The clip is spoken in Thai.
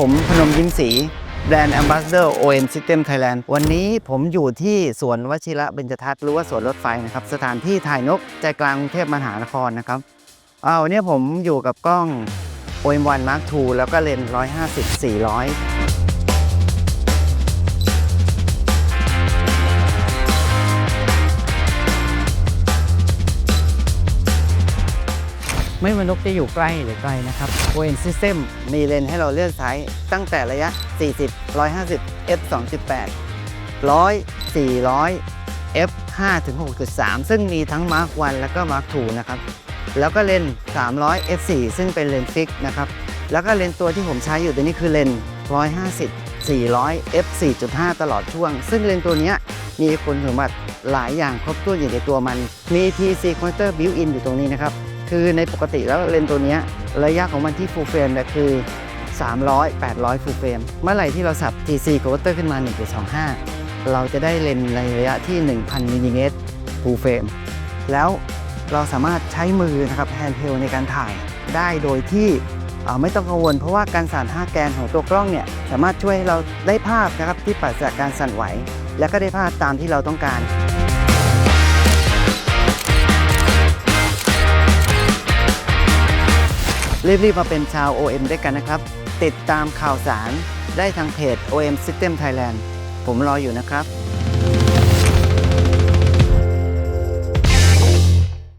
ผมพนมยิ้มศรีแบรนด์ Ambassador OM System Thailand วันนี้ผมอยู่ที่สวนวชิระเบญจทัศน์หรือว่าสวนรถไฟนะครับ สถานที่ถ่ายนกใจกลางกรุงเทพมหานครนะครับอ่าวันนี้ผมอยู่กับกล้อง OM1 Mark II แล้วก็เลนส์150 400 ไม่ว่านกจะอยู่ใกล้หรือไกลนะครับ ON System มีเลนให้เราเลือกใช้ตั้งแต่ระยะ 40 150 f 2.8 100 400 f 5ถึง6.3 ซึ่งมีทั้ง Mark 1 แล้วก็ Mark II นะครับ แล้วก็เลน 300 f 4ซึ่งเป็นเลนฟิกนะครับ แล้วก็เลนตัวที่ผมใช้อยู่ตัวนี้คือเลน 150 400 f 4.5 ตลอดช่วง ซึ่งเลนตัวนี้มีคุณสมบัติหลายอย่างครบถ้วนอยู่ในตัวมัน มี TC Counter Built-in อยู่ตรงนี้นะครับ คือในปกติแล้วเลนส์ตัวนี้ระยะของมันที่ full frame เนี่ยคือ 300 800 full frame เมื่อไหร่ที่เราสับ TC converter ขึ้นมา 1.25 เราจะได้เลนส์ในระยะที่ 1,000มิลลิเมตร full frame แล้วเราสามารถใช้มือนะครับ handheld ในการถ่ายได้โดยที่ไม่ต้องกังวลเพราะว่าการสั่น5แกนของตัวกล้องเนี่ยสามารถช่วยเราได้ภาพนะครับที่ปราศจากการสั่นไหว และก็ได้ภาพตามที่เราต้องการ รีบๆมาเป็นชาว OM ด้วยกันนะครับ ติดตามข่าวสารได้ทางเพจ OM System Thailand ผมรออยู่นะครับ